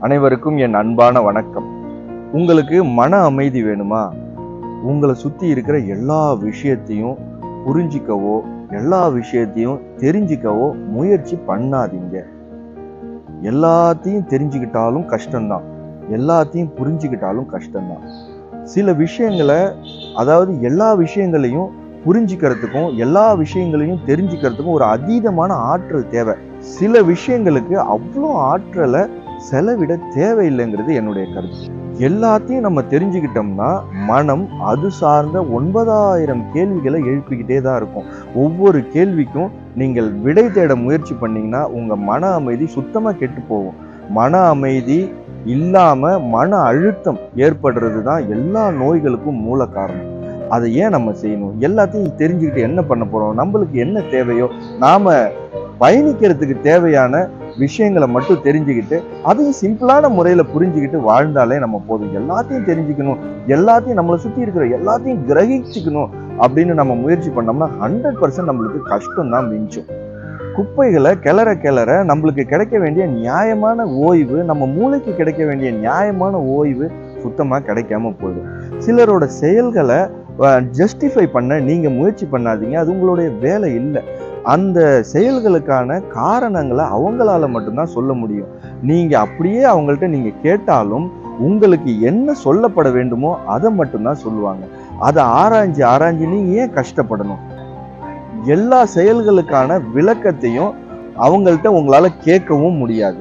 அனைவருக்கும் என் அன்பான வணக்கம். உங்களுக்கு மன அமைதி வேணுமா? உங்களை சுற்றி இருக்கிற எல்லா விஷயத்தையும் புரிஞ்சிக்கவோ எல்லா விஷயத்தையும் தெரிஞ்சிக்கவோ முயற்சி பண்ணாதீங்க. எல்லாத்தையும் தெரிஞ்சுக்கிட்டாலும் கஷ்டம்தான். எல்லாத்தையும் புரிஞ்சுக்கிட்டாலும் கஷ்டம்தான். சில விஷயங்களை அதாவது எல்லா விஷயங்களையும் புரிஞ்சுக்கிறதுக்கும் எல்லா விஷயங்களையும் தெரிஞ்சுக்கிறதுக்கும் ஒரு அதீதமான ஆற்றல் தேவை. சில விஷயங்களுக்கு அவ்வளோ ஆற்றலை செலவிட தேவையில்லைங்கிறது என்னுடைய கருத்து. எல்லாத்தையும் நம்ம தெரிஞ்சுக்கிட்டோம்னா மனம் அது சார்ந்த ஒன்பதாயிரம் கேள்விகளை எழுப்பிக்கிட்டே தான் இருக்கும். ஒவ்வொரு கேள்விக்கும் நீங்கள் விடை தேட முயற்சி பண்ணீங்கன்னா உங்கள் மன அமைதி சுத்தமாக கெட்டு போகும். மன அமைதி இல்லாமல் மன அழுத்தம் ஏற்படுறது தான் எல்லா நோய்களுக்கும் மூல காரணம். அதை ஏன் நம்ம செய்யணும்? எல்லாத்தையும் தெரிஞ்சுக்கிட்டு என்ன பண்ண போகிறோம் நம்மளுக்கு என்ன தேவையோ நாம் பயணிக்கிறதுக்கு தேவையான விஷயங்களை மட்டும் தெரிஞ்சுக்கிட்டு அதையும் சிம்பிளான முறையில் புரிஞ்சுக்கிட்டு வாழ்ந்தாலே நம்ம போதும். எல்லாத்தையும் தெரிஞ்சுக்கணும். எல்லாத்தையும் நம்மளை சுற்றி இருக்கிற எல்லாத்தையும் கிரகிச்சுக்கணும் அப்படின்னு நம்ம முயற்சி பண்ணோம்னா ஹண்ட்ரட் பர்சன்ட் நம்மளுக்கு கஷ்டம் தான் மிஞ்சும். குப்பைகளை கிளற கிளற நம்மளுக்கு கிடைக்க வேண்டிய நியாயமான ஓய்வு நம்ம மூளைக்கு கிடைக்க வேண்டிய நியாயமான ஓய்வு சுத்தமாக கிடைக்காம போயிடும். சிலரோட செயல்களை ஜஸ்டிஃபை பண்ண நீங்கள் முயற்சி பண்ணாதீங்க. அது உங்களுடைய வேலை இல்லை. அந்த செயல்களுக்கான காரணங்களை அவங்களால மட்டும்தான் சொல்ல முடியும். நீங்க அப்படியே அவங்கள்ட்ட நீங்க கேட்டாலும் உங்களுக்கு என்ன சொல்லப்பட வேண்டுமோ அதை மட்டும்தான் சொல்லுவாங்க. அதை ஆராய்ஞ்சு ஆராய்ஞ்சு நீங்க ஏன் கஷ்டப்படணும்? எல்லா செயல்களுக்கான விளக்கத்தையும் அவங்கள்ட்ட உங்களால கேட்கவும் முடியாது.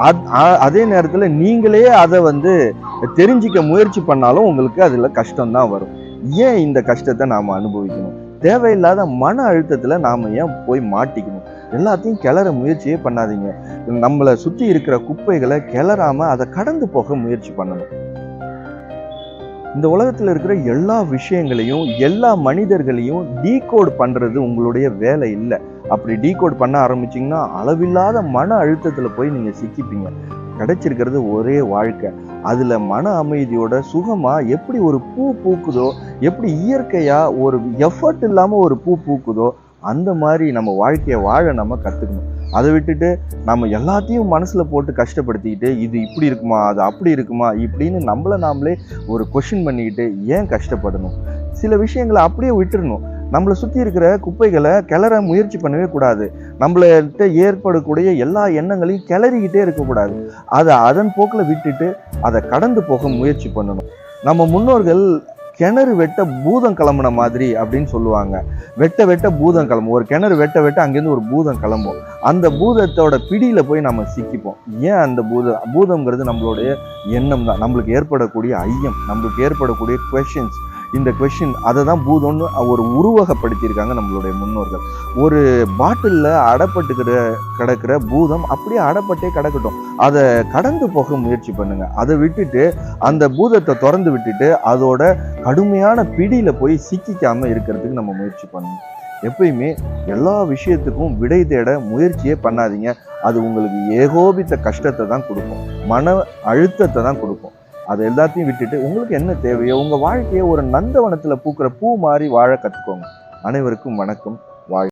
அத்- அதே நேரத்துல நீங்களே அதை வந்து தெரிஞ்சிக்க முயற்சி பண்ணாலும் உங்களுக்கு அதுல கஷ்டம்தான் வரும். ஏன் இந்த கஷ்டத்தை நாம அனுபவிக்கணும்? தேவையில்லாத மன அழுத்தத்தில் நாம் ஏன் போய் மாட்டிக்கணும்? எல்லாத்தையும் கிளற முயற்சியே பண்ணாதீங்க. நம்மளை சுற்றி இருக்கிற குப்பைகளை கிளறாமல் அதை கடந்து போக முயற்சி பண்ணணும். இந்த உலகத்தில் இருக்கிற எல்லா விஷயங்களையும் எல்லா மனிதர்களையும் டீகோட் பண்ணுறது உங்களுடைய வேலை இல்லை. அப்படி டீகோட் பண்ண ஆரம்பிச்சிங்கன்னா அளவில்லாத மன அழுத்தத்தில் போய் நீங்கள் சிக்கிப்பீங்க. கிடைச்சிருக்கிறது ஒரே வாழ்க்கை. அதில் மன அமைதியோட சுகமாக எப்படி ஒரு பூ பூக்குதோ எப்படி இயற்கையாக ஒரு எஃபர்ட் இல்லாமல் ஒரு பூ பூக்குதோ அந்த மாதிரி நம்ம வாழ்க்கையை வாழ நம்ம கற்றுக்கணும் அதை விட்டுட்டு நம்ம எல்லாத்தையும் மனசில் போட்டு கஷ்டப்படுத்திக்கிட்டு இது இப்படி இருக்குமா அது அப்படி இருக்குமா இப்படின்னு நம்மள நாமளே ஒரு கொஷின் பண்ணிக்கிட்டு ஏன் கஷ்டப்படணும்? சில விஷயங்களை அப்படியே விட்டுறணும். நம்மளை சுற்றி இருக்கிற குப்பைகளை கிளற முயற்சி பண்ணவே கூடாது. நம்மள்கிட்ட ஏற்படக்கூடிய எல்லா எண்ணங்களையும் கிளறிக்கிட்டே இருக்கக்கூடாது. அதை அதன் போக்கில் விட்டுட்டு அதை கடந்து போக முயற்சி பண்ணணும். நம்ம முன்னோர்கள் கிணறு வெட்ட பூதம் கிளம்புன மாதிரி அப்படின்னு சொல்லுவாங்க. வெட்ட வெட்ட பூதம் கிளம்பும். ஒரு கிணறு வெட்ட வெட்ட அங்கேருந்து ஒரு பூதம் கிளம்பும். அந்த பூதத்தோட பிடியில் போய் நம்ம சிக்கிப்போம். ஏன் அந்த பூதம் பூதம்ங்கிறது நம்மளுடைய எண்ணம் தான். நம்மளுக்கு ஏற்படக்கூடிய ஐயம் நம்மளுக்கு ஏற்படக்கூடிய கொஷின்ஸ் இந்த கொஷின் அதை தான் பூதம்னு ஒரு உருவகப்படுத்தியிருக்காங்க நம்மளுடைய முன்னோர்கள். ஒரு பாட்டிலில் அடப்பட்டுக்கிற கிடக்கிற பூதம் அப்படியே அடப்பட்டே கிடக்கட்டும். அதை கடந்து போக முயற்சி பண்ணுங்க. அதை விட்டுட்டு அந்த பூதத்தை திறந்து விட்டுட்டு அதோட கடுமையான பிடியில் போய் சிக்கிக்காமல் இருக்கிறதுக்கு நம்ம முயற்சி பண்ணணும். எப்பயுமே எல்லா விஷயத்துக்கும் விடை தேட முயற்சியே பண்ணாதீங்க. அது உங்களுக்கு ஏகோபித்த கஷ்டத்தை தான் கொடுக்கும். மன அழுத்தத்தை தான் கொடுக்கும். அதை எல்லாத்தையும் விட்டுட்டு உங்களுக்கு என்ன தேவையோ உங்கள் வாழ்க்கையை ஒரு நந்தவனத்தில் பூக்கிற பூ மாதிரி வாழ கற்றுக்கோங்க அனைவருக்கும் வணக்கம். வாழ்